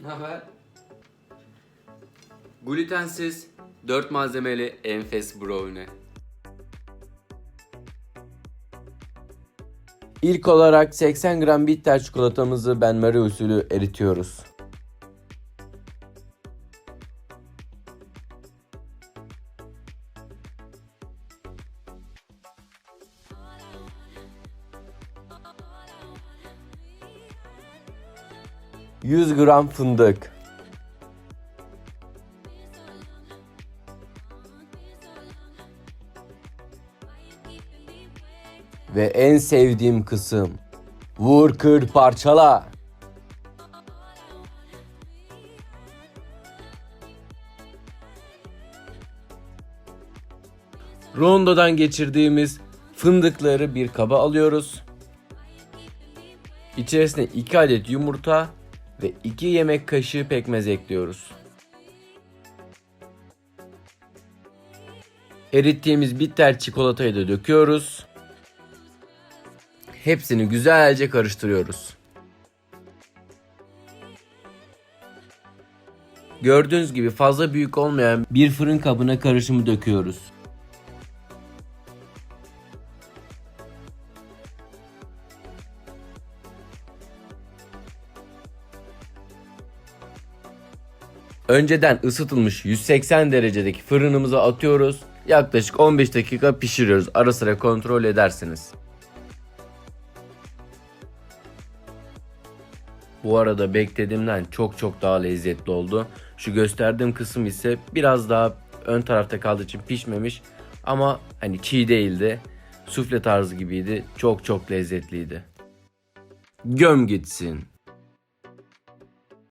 Ne haber? Glutensiz 4 malzemeli enfes brownie. İlk olarak 80 gram bitter çikolatamızı benmari usulü eritiyoruz. ...100 gram fındık... Ve en sevdiğim kısım... ...vur kır parçala... Rondodan geçirdiğimiz fındıkları bir kaba alıyoruz. İçerisine 2 adet yumurta ve 2 yemek kaşığı pekmez ekliyoruz. Erittiğimiz bitter çikolatayı da döküyoruz. Hepsini güzelce karıştırıyoruz. Gördüğünüz gibi fazla büyük olmayan bir fırın kabına karışımı döküyoruz. Önceden ısıtılmış 180 derecedeki fırınımıza atıyoruz. Yaklaşık 15 dakika pişiriyoruz. Ara sıra kontrol edersiniz. Bu arada beklediğimden çok çok daha lezzetli oldu. Şu gösterdiğim kısım ise biraz daha ön tarafta kaldığı için pişmemiş ama hani çiğ değildi. Sufle tarzı gibiydi. Çok çok lezzetliydi. Göm gitsin.